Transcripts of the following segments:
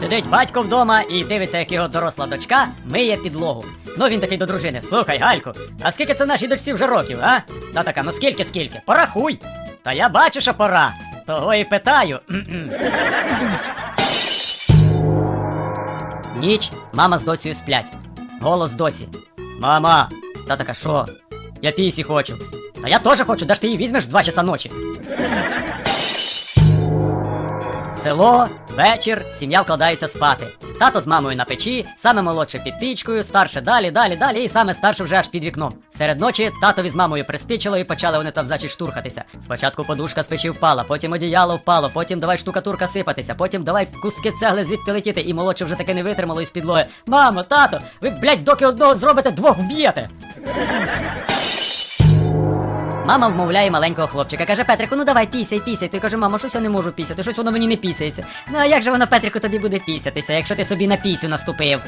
Сидить батько вдома і дивиться, як його доросла дочка миє підлогу. Ну він такий до дружини: Слухай, Гальку, а скільки це нашій дочці вже років, а? Та така, ну скільки, скільки? Порахуй. Та я бачу, що пора. Того і питаю. Ніч, мама з доцею сплять. Голос доці. Мама, та така, що? Я пісі хочу. Та я теж хочу, де ж ти її візьмеш в 2 часа ночі. Село, вечір, сім'я вкладається спати. Тато з мамою на печі, саме молодше під пічкою, старше далі, далі, далі, і саме старше вже аж під вікном. Серед ночі татові з мамою приспічило і почали вони там, значить, штурхатися. Спочатку подушка з печі впала, потім одіяло впало, потім давай штукатурка сипатися, потім давай куски цегли звідти летіти, і молодше вже таки не витримало із підлоги. Мамо, тато, ви, блядь, доки одного зробите, двох вб'єте. Мама вмовляє маленького хлопчика. Каже, Петрику, ну давай пісяй, пісяй. Той каже, мамо, щось я не можу пісяти, щось воно мені не пісяється. Ну а як же воно, Петрику, тобі буде пісятися, якщо ти собі на пісю наступив?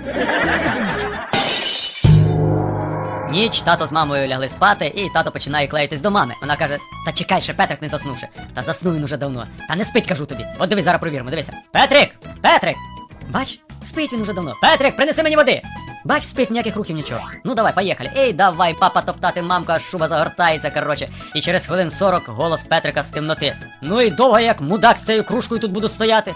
Ніч тато з мамою лягли спати, і тато починає клеїтись до мами. Вона каже: Та чекай, ще Петрик не заснувши. Та заснув він уже давно. Та не спить, кажу тобі. От дивись, зараз провіримо, дивися. Петрик! Петрик! Бач, спить він уже давно. Петрик, принеси мені води! Бач, спить ніяких рухів нічого. Ну давай, поїхали. Ей, давай, папа топтати мамку, аж шуба загортається, короче. І через хвилин 40 голос Петрика з темноти. Ну і довго як мудак з цією кружкою тут буду стояти.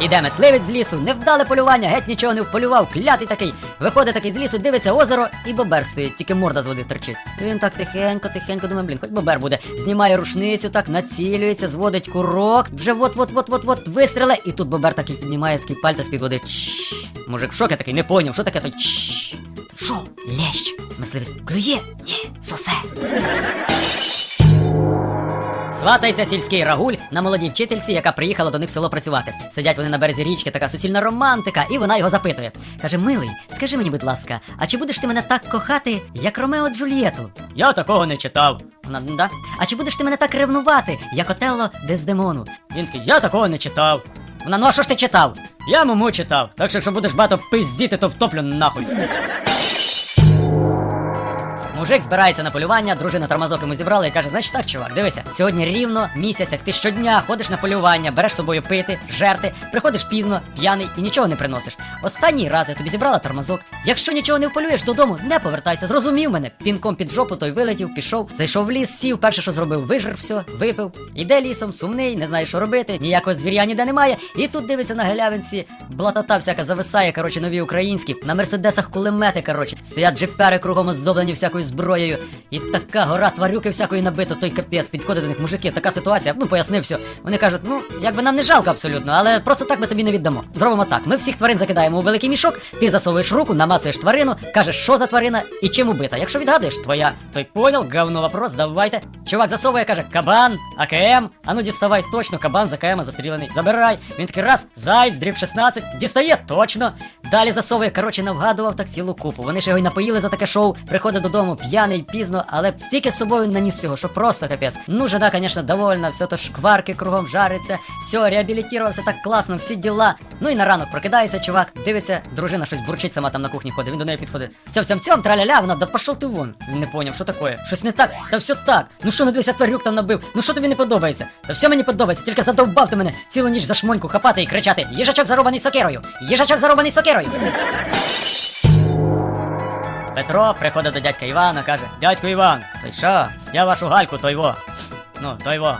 Іде мисливець з лісу, невдале полювання, геть нічого не вполював, клятий такий. Виходить такий з лісу, дивиться озеро, і бобер стоїть, тільки морда з води торчить. Він так тихенько, тихенько думає, блін, хоч бобер буде. Знімає рушницю, так націлюється, зводить курок, вже от-от-от-от-от вистріле, і тут бобер такий піднімає такий пальця з-під води. Чш. Мужик в шокі такий, не поняв, що таке той чш. Що? Лещ. Мисливець клює? Ні, сосе. Сватається сільський рагуль на молодій вчительці, яка приїхала до них в село працювати. Сидять вони на березі річки, така суцільна романтика, і вона його запитує. Каже: Милий, скажи мені, будь ласка, а чи будеш ти мене так кохати, як Ромео Джульєту? Я такого не читав. Вона «Ну да. А чи будеш ти мене так ревнувати, як Отелло Дездемону? Він такий, я такого не читав. Вона, ну а що ж ти читав? Я муму читав. Так що якщо будеш багато пиздіти, то втоплю нахуй. Мужик збирається на полювання, дружина тормозок йому зібрала і каже: значить так, чувак, дивися, сьогодні рівно місяць, як ти щодня ходиш на полювання, береш з собою пити, жерти, приходиш пізно, п'яний і нічого не приносиш. Останній раз я тобі зібрала тормозок. Якщо нічого не вполюєш, додому не повертайся. Зрозумів мене. Пінком під жопу той вилетів, пішов, зайшов в ліс, сів, перше, що зробив, вижер все, випив. Іде лісом, сумний, не знає, що робити, ніякого звіря ніде немає. І тут дивиться на галявинці, блатата всяка зависає, коротше, нові українські. На мерседесах кулемети, коротше, стоять джипери кругом оздоблені всякою зброєю. І така гора тварюки всякої набито, той капець, підходить до них мужики, така ситуація. Ну, пояснив все. Вони кажуть, ну, якби нам не жалко абсолютно, але просто так ми тобі не віддамо. Зробимо так. Ми всіх тварин закидаємо у великий мішок, ти засовуєш руку, намацуєш тварину, кажеш, що за тварина і чим убита. Якщо відгадуєш, твоя. Той понял, говно вопрос, давайте. Чувак засовує, каже, кабан, АКМ. А ну діставай точно, кабан з АКМ застрілений. Забирай. Він такий раз, зайць, дріб 16, дістає точно. Далі засовує, коротше, навгадував так цілу купу. Вони ж його й напоїли за таке шоу. Приходить додому п'яний, пізно, але стільки з собою наніс всього, що просто капець. Ну, жена, звісно, довольна, все то шкварки кругом жариться, все, реабілітувався так класно, всі діла. Ну і на ранок прокидається чувак, дивиться, дружина щось бурчить сама там на кухні ходить. Він до неї підходить. Цьом цьом цьом, траля-ля, вона, да пошов ти вон. Він не поняв, що таке. Щось не так, та все так. Ну що, ну дивися, тварюк там набив. Ну що тобі не подобається? Та все мені подобається, тільки задовбав ти мене цілу ніч за шмоньку хапати і кричати: їжачок зарубаний сокирою! Їжачок зарубаний сокирою! Петро приходить до дядька Івана, каже: Дядько Іван, ти що? Я вашу гальку тойво. Ну, тойво.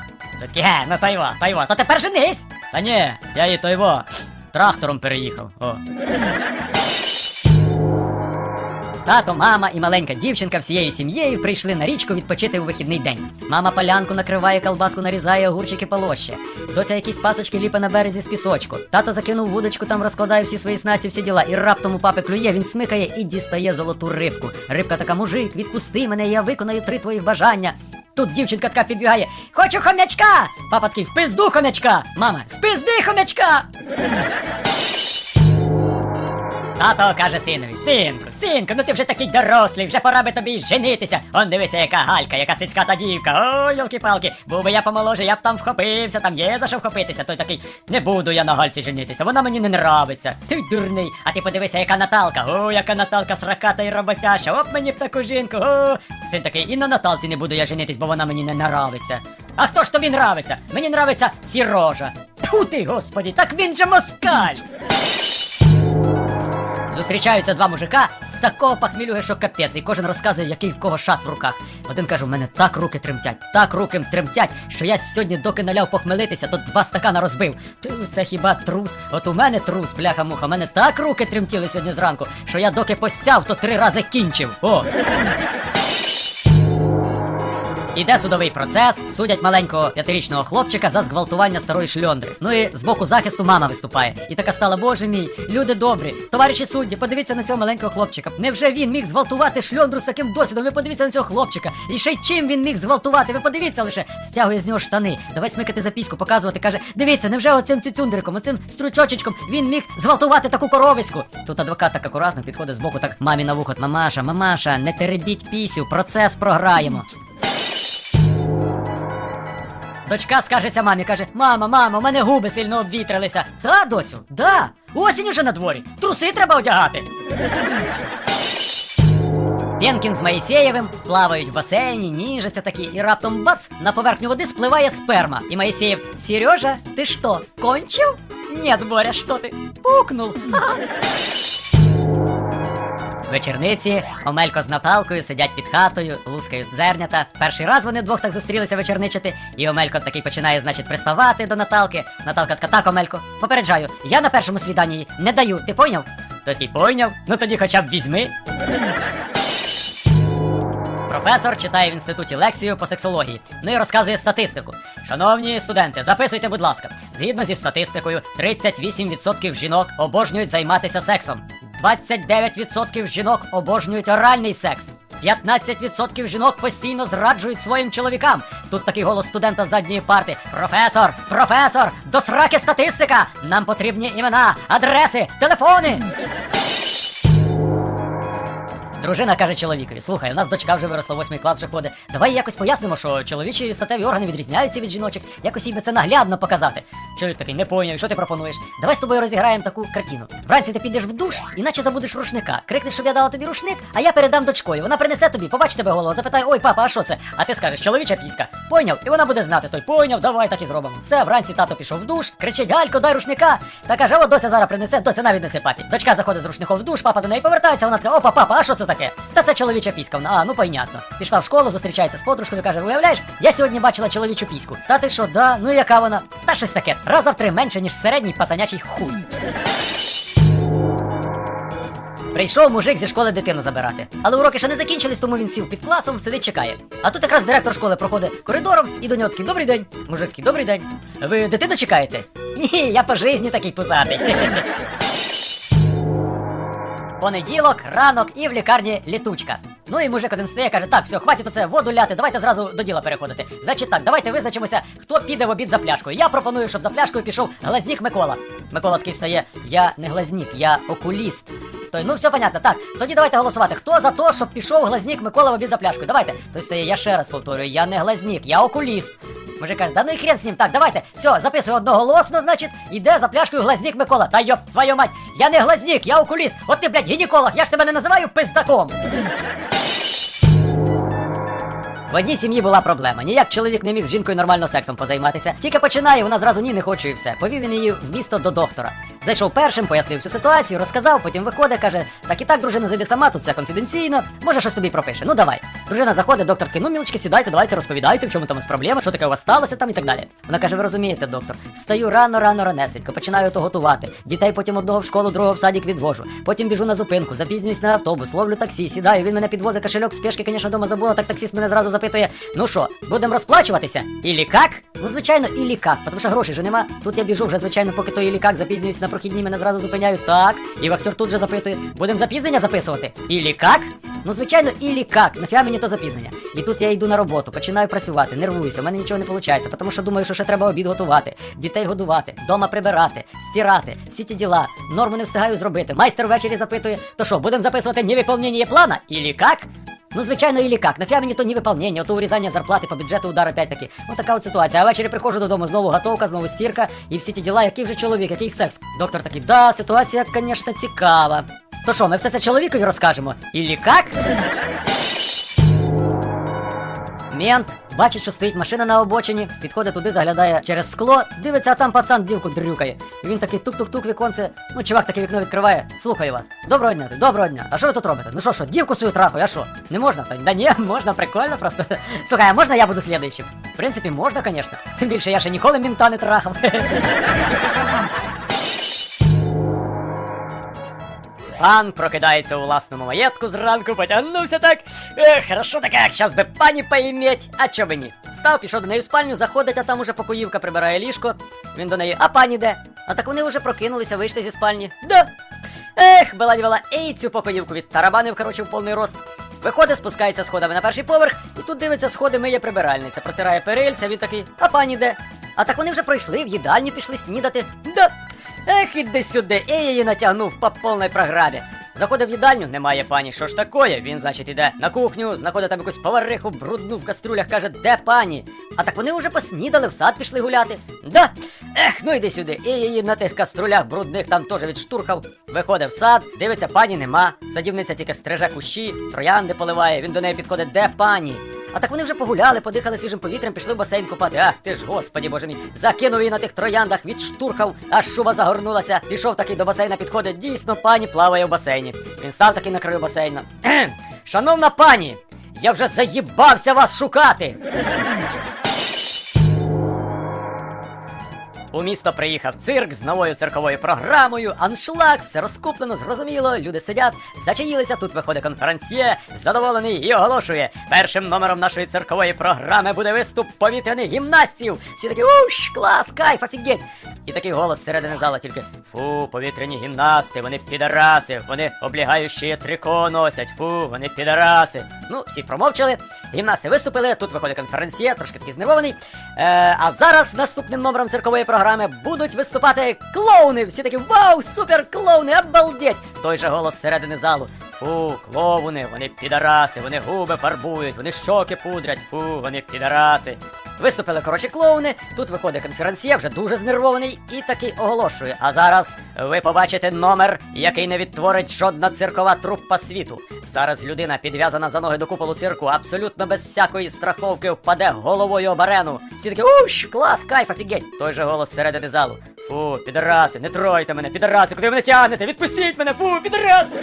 Ге, ну тойво, тойво. Та тепер женись! Та ні, я її тойво. Трактором переїхав. О. Тато, мама і маленька дівчинка всією сім'єю прийшли на річку відпочити у вихідний день. Мама полянку накриває, колбаску нарізає, огурчики полоще. Доця якісь пасочки ліпе на березі з пісочку. Тато закинув вудочку, там розкладає всі свої снасті, всі діла. І раптом у папи клює, він смикає і дістає золоту рибку. Рибка така, мужик, відпусти мене, я виконаю три твоїх бажання. Тут дівчинка така підбігає. Хочу хомячка! Папа такий, в пизду хомячка! Мама, спизди хомячка! Тато каже синові, синку, синку, ну ти вже такий дорослий, вже пора би тобі женитися. Он дивися, яка галька, яка цицьката дівка. Ой, йолки-палки, був би я помоложе, я б там вхопився, там є за що вхопитися. Той такий, не буду я на гальці женитися, вона мені не нравиться. Ти дурний, а ти подивися, яка Наталка. О, яка Наталка сраката і роботяща. Оп мені б таку жінку. О. Син такий, і на Наталці не буду я женитись, бо вона мені не нравиться. А хто ж тобі нравиться? Мені нравиться Сірожа. Тьфу ти, господі, так він же москаль! Зустрічаються два мужика з такого похмілює, що капець, і кожен розказує, який в кого шат в руках. Один каже, у мене так руки тремтять, так руки тремтять, що я сьогодні, доки наляв похмелитися, то два стакана розбив. Ти це хіба трус? От у мене трус, бляха-муха, мене так руки тремтіли сьогодні зранку, що я доки постяв, то три рази кінчив. О! Іде судовий процес, судять маленького п'ятирічного хлопчика за зґвалтування старої шльондри. Ну і з боку захисту мама виступає. І така стала, боже мій, люди добрі, товариші судді, подивіться на цього маленького хлопчика. Невже він міг зґвалтувати шльондру з таким досвідом? Ви подивіться на цього хлопчика. І ще й чим він міг зґвалтувати? Ви подивіться лише, стягує з нього штани. Давай смикати за піську, показувати. каже: дивіться, невже оцим цюцюндриком, оцим стручочечком він міг зґвалтувати таку коровиську? Тут адвокат так акуратно підходить з боку, так мамі на вухо. Мамаша, мамаша, не теребіть пісю, процес програємо. Дочка скажеться мамі, каже: Мама, мама, у мене губи сильно обвітрилися. Да, доцю, да. Осінь уже на дворі. Труси треба одягати. Пєнкін з Моїсеєвим плавають в басейні, ніжаться такі, і раптом бац, на поверхню води спливає сперма. І Моїсеєв, Сережа, ти що, кончив? Нет, Боря, що ти? Пукнув. Вечерниці Омелько з Наталкою сидять під хатою, лускають зернята. Перший раз вони вдвох так зустрілися вечерничати, і Омелько такий починає, значить, приставати до Наталки. Наталка така, так, Омелько, попереджаю, я на першому свіданні не даю, ти пойняв? Такий пойняв, ну тоді хоча б візьми. Професор читає в інституті лекцію по сексології. Ну і розказує статистику. Шановні студенти, записуйте, будь ласка. Згідно зі статистикою, 38% жінок обожнюють займатися сексом. 29% жінок обожнюють оральний секс. 15% жінок постійно зраджують своїм чоловікам. Тут такий голос студента задньої парти. Професор, професор, до сраки статистика! Нам потрібні імена, адреси, телефони. Дружина каже чоловікові: слухай, у нас дочка вже виросла восьмий клас вже ходить. Давай якось пояснимо, що чоловічі статеві органи відрізняються від жіночих, якось би це наглядно показати. Чоловік такий не поняв, що ти пропонуєш? Давай з тобою розіграємо таку картину. Вранці ти підеш в душ, іначе забудеш рушника. Крикнеш, щоб я дала тобі рушник, а я передам дочкою. Вона принесе тобі, побачить тебе голову, запитає, ой, папа, а що це? А ти скажеш, чоловіча піська. Пойняв, і вона буде знати. Той пойняв, давай так і зробимо. Все, вранці тато пішов в душ, кричить, Галько, дай рушника. Та каже, о, доця зараз принесе, доця навіть несе папі. Дочка заходить з рушником в душ, папа до неї повертається, вона така, опа, папа, а що це таке? Та це чоловіча піська. А, ну понятно. Пішла в школу, зустрічається з подружкою, каже, уявляєш, я сьогодні бачила чоловічу піську. Та ти що, да? Ну яка вона? Та щось таке. Раза в три менше, ніж середній пацанячий хуй. Прийшов мужик зі школи дитину забирати. Але уроки ще не закінчились, тому він сів під класом, сидить, чекає. А тут якраз директор школи проходить коридором і до нього такий добрий день. Мужик такий, добрий день. Ви дитину чекаєте? Ні, я по житті такий пузатий. Понеділок, ранок і в лікарні літучка. Ну і мужик один стає, каже, так, все, хватить оце воду ляти, давайте зразу до діла переходити. Значить так, давайте визначимося, хто піде в обід за пляшкою. Я пропоную, щоб за пляшкою пішов глазнік Микола. Микола такий встає, я не глазнік, я окуліст. Той, ну все понятно, так. Тоді давайте голосувати. Хто за те, щоб пішов глазнік Микола в обід за пляшкою? Давайте. Той стає, я ще раз повторюю, я не глазнік, я окуліст. Мужик каже, да ну і хрен з ним. Так, давайте. Все, записую одноголосно, значить, іде за пляшкою глазнік Микола. Та йоп, твою мать, я не глазнік, я окуліст. От ти, блядь, гінеколог, я ж тебе не називаю пиздаком. В одній сім'ї була проблема. Ніяк чоловік не міг з жінкою нормально сексом позайматися. Тільки починає, вона зразу ні не хочу і все. Повів він її в місто до доктора. Зайшов першим, пояснив всю ситуацію, розказав, потім виходить, каже: так і так, дружина, зайди сама, тут все конфіденційно. Може, щось тобі пропише. Ну давай. Дружина заходить, доктор ну мілочки, сідайте, давайте розповідайте, в чому там проблема, що таке у вас сталося там і так далі. Вона каже: ви розумієте, доктор, встаю рано, рано, ранесенько, починаю то готувати. Дітей потім одного в школу, другого в садик відвожу. Потім біжу на зупинку, запізнююсь на автобус, ловлю таксі, сідаю. Він мене підвозить кошельок, спешки, звісно, дома забула. Так таксіст мене зразу запитує: ну що, будемо розплачуватися? Ілі як? Ну, звичайно, ілі як, тому що грошей же нема. Тут я біжу вже, звичайно, поки то ілі як, запізнююсь на прохідні, мене зразу зупиняють. Так. І вахтер тут же запитує: будемо запізнення записувати? Ілі як? Ну, звичайно, ілі як. Нафіга мені то запізнення. І тут я йду на роботу, починаю працювати, нервуюся, у мене нічого не виходить, тому що думаю, що ще треба обід готувати, дітей годувати, дома прибирати, стирати, всі ті діла. Норму не встигаю зробити. Майстер ввечері запитує, то що, будемо записувати невиповнення плана? Ілі як? Ну, звичайно, ілі як. Нафіга мені то невиповнення, то урізання зарплати по бюджету удар опять таки. Ну така от ситуація. А ввечері приходжу додому, знову готовка, знову стірка і всі ті діла, який вже чоловік, який секс. Доктор такий, да, ситуація, звісно, цікава. То що, ми все це чоловікові розкажемо? Ілі как? Мент Бачить, що стоїть машина на обочині, підходить туди, заглядає через скло, дивиться, а там пацан дівку дрюкає. І він такий тук-тук-тук віконце. Ну, чувак таке вікно відкриває. Слухаю вас. Доброго дня, доброго дня. А що ви тут робите? Ну що, що, дівку свою трахаю, а що? Не можна? Та да ні, можна, прикольно просто. Слухай, а можна я буду слідуючим? В принципі, можна, звісно. Тим більше я ще ніколи мінта не трахав. Пан прокидається у власному маєтку зранку, потягнувся так. Ех, хорошо таке, як щас би пані поіметь, а чо би ні. Встав, пішов до неї в спальню, заходить, а там уже покоївка прибирає ліжко. Він до неї, а пані де? А так вони вже прокинулися, вийшли зі спальні. Да. Ех, баладівала, ей, цю покоївку від тарабанив, коротше, в повний рост. Виходить, спускається сходами на перший поверх, і тут дивиться, сходи миє прибиральниця, протирає перильця, він такий, а пані де? А так вони вже пройшли, в їдальню пішли снідати. Да. Ех, іди сюди, і її натягнув по повній програмі. Заходить в їдальню, немає пані, що ж такое? Він, значить, іде на кухню, знаходить там якусь повариху, брудну в каструлях, каже, де пані? А так вони вже поснідали, в сад пішли гуляти. Да? Ех, ну йди сюди. І її на тих каструлях брудних там теж відштурхав. Виходить в сад, дивиться, пані нема. Садівниця тільки стриже кущі, троянди поливає. Він до неї підходить, де пані? А так вони вже погуляли, подихали свіжим повітрям, пішли в басейн купати. Ах ти ж, господі боже мій, закинув її на тих трояндах, відштурхав, аж шуба загорнулася. Пішов такий до басейна, підходить. Дійсно, пані плаває в басейні. Він став такий на краю басейна. Шановна пані, я вже заїбався вас шукати. У місто приїхав цирк з новою цирковою програмою, аншлаг, все розкуплено, зрозуміло. Люди сидять, зачаїлися. Тут виходить конференціє, задоволений і оголошує. Першим номером нашої циркової програми буде виступ повітряних гімнастів. Всі такі уш, клас, кайф, офігеть. І такий голос середини зала тільки фу, повітряні гімнасти, вони підараси, вони облігаючі трико носять, фу, вони підараси. Ну, всі промовчали. Гімнасти виступили. Тут виходить конференція, трошки такий знервований. Е, а зараз наступним номером циркової програми будуть виступати клоуни. Всі такі вау, супер клоуни, обалдеть! Той же голос середини залу. Фу, клоуни, вони підараси, вони губи фарбують, вони щоки пудрять, фу, вони підараси. Виступили коротше клоуни. Тут виходить конференціє, вже дуже знервований і таки оголошує. А зараз ви побачите номер, який не відтворить жодна циркова труппа світу. Зараз людина підв'язана за ноги до куполу цирку, абсолютно без всякої страховки впаде головою об арену. Всі такі уш, клас, кайф, офігеть. Той же голос середини залу. Фу, підараси, не тройте мене, підараси, куди мене тягнете? Відпустіть мене, фу, підараси!